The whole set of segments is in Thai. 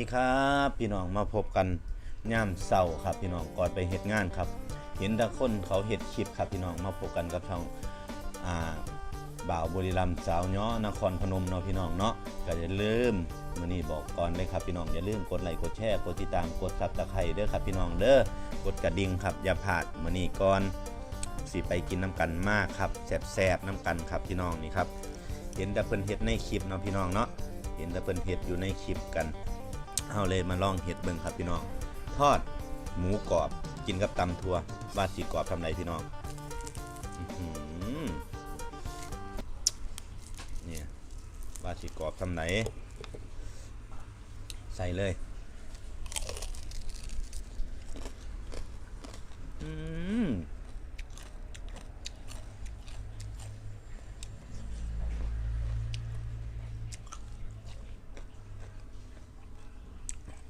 ีครับพี่น้องมาพบกันย่ามเศร้าครับพี่น้องก่อนไปเฮ็ดงานครับ เห็นต่คนเขาเฮ็ดคลิปครับพี่น้องมาพบกันกับช่องอ่าบ่าวบุรีรัมสาวย้อนครพนมเนาะพี่น้องเนาะก็อย่าลืมมื้อนี้บอกก่อนเลยครับพี่น้องอย่าลืมกดไลค์กดแชร์กดติดตามกดซับตะไคร้เด้อครับพี่น้องเด้อกดกระดิ่งครับอย่าพลาดมื้อนี้ก่อนสิไปกินน้ำกันมากครับแซ่บๆน้ำกันครับพี่น้องนี่ครับเห็นแต่เพิ่นเฮ็ดในคลิปเนาะพี่น้องเนาะเห็นแต่เพิ่นเฮ็ดอยู่ในคลิปกัน เอาเลยมาลองเห็ดเบิ่งครับพี่น้อง ทอดหมูกรอบกินกับตำทั่วว่าสีกรอบทำไรพี่น้องเนี่ยว่าสีกรอบทำไหน ใส่เลยอืม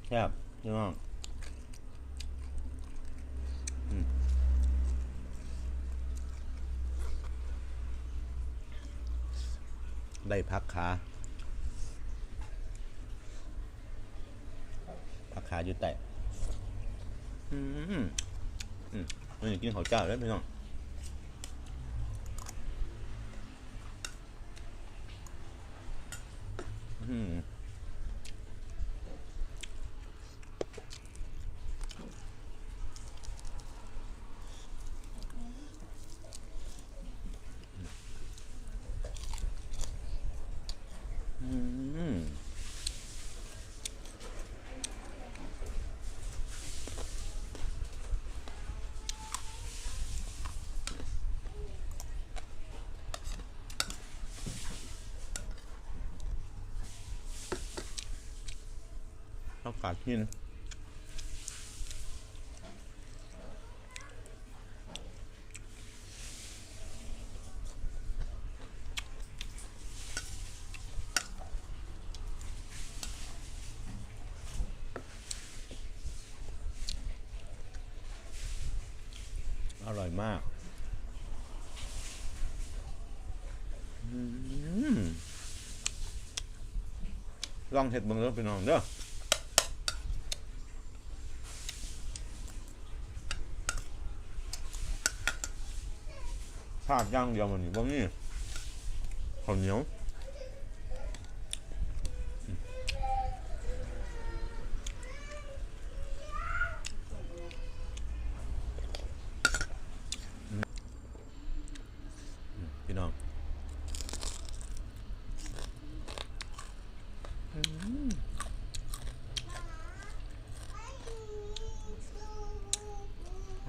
แซ่บพี่น้องได้พักขาพักขาอยู่แต่อืมอืมนอยากกินข้าวเจ้าแล้วพี่น้องอืมอืม ข้าวขาดกินอร่อยมากลองเห็ดเบิ่งเด้อพี่น้องเด้อ ภาคย่างเดียวมันนี่บ่มีข้าวเหนียวพี่น้อง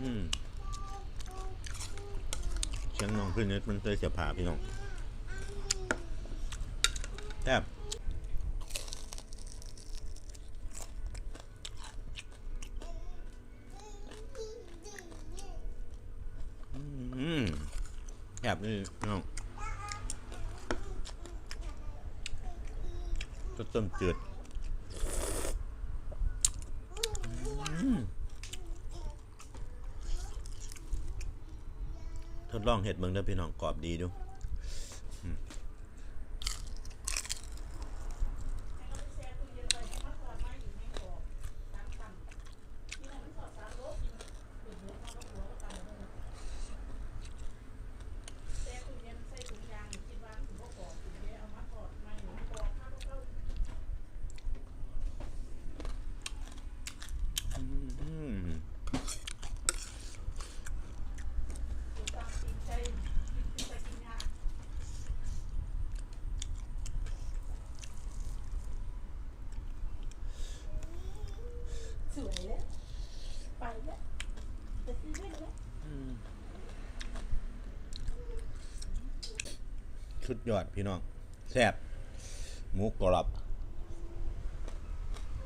อืม อืมเชียงน้องขึ้นนิดมันเคยเสียผ่าพี่น้องแซ่บอืมแซ่บนี่น้องก็ต้มจืดอืม ท ดลองเห็ดเมืองเด้อพี่น้องกรอบดีดูอืมอืม สวยแล้วไปแล้วไปซื้อด้วยแล้วชุดยอดพี่น้อง แซ่บหมูกรอบ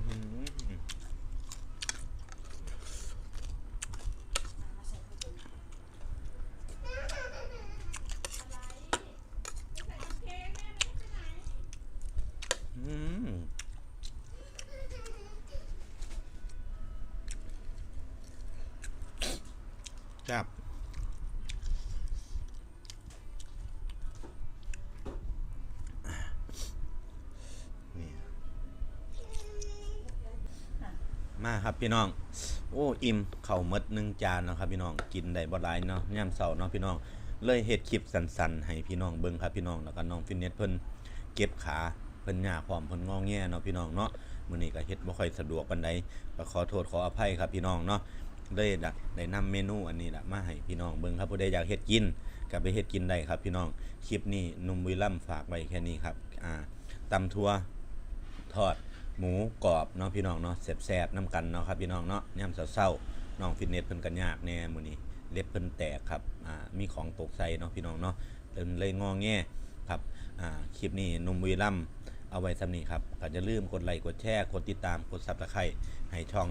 อืมอืม แซ่บนี่มาครับพี่น้อง โอ้ อิ่มเข่ามดหนึ่งจานแล้วครับพี่น้อง กินได้บ่หลายเนาะย่ำเสาร์เนาะพี่น้อง เลยเฮ็ดคลิปสั้นๆ ให้พี่น้องเบิ่งครับพี่น้อง แล้วก็น้องฟินเนสเพิ่นเก็บขาเพิ่นยาพร้อมเพิ่นงอแงเนาะพี่น้องเนาะมื้อนี้ก็เฮ็ดบ่ค่อยสะดวกปานใดก็ขอโทษขออภัยครับพี่น้องเนาะ เลยได้ได้นำเมนูอันนี้ละมาให้พี่น้องเบิ่งครับผู้ใดอยากเฮ็ดกินก็ไปเฮ็ดกินได้ครับ พี่น้องคลิปนี้นุ่มบุรีรัมฝากไว้แค่นี้ครับอ่าตำทั่วทอดหมูกรอบเนาะพี่น้องเนาะแซ่บๆน้ำกันเนาะครับพี่น้องเนาะย่ำเศร้าๆน้องฟิตเนสเพิ่นกันยากแน่มื้อนี้เล็บเพิ่นแตกครับอ่ามีของตกใส่เนาะพี่น้องเนาะเพิ่นเลยงอแงครับอ่าคลิปนี้นุ่มวีรัมเอาไว้สำนี้ครับก็จะลืมกดไลค์กดแชร์กดติดตามกด Subscribe ให้ช่อง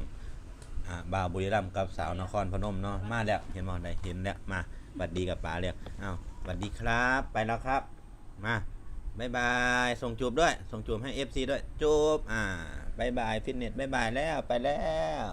อ่าบ่าวบุรีรัมย์กับสาวนครพนมเนาะมาแล้วเห็นบ่ได้เห็นแล้วมาบัดดีกับป๋าแล้วอ้าวบัดดีครับไปแล้วครับ มาบายบายส่งจูบด้วย ส่งจูบให้ FC ด้วยจูบอ่าบายบายฟิตเนสบายบายแล้วไปแล้ว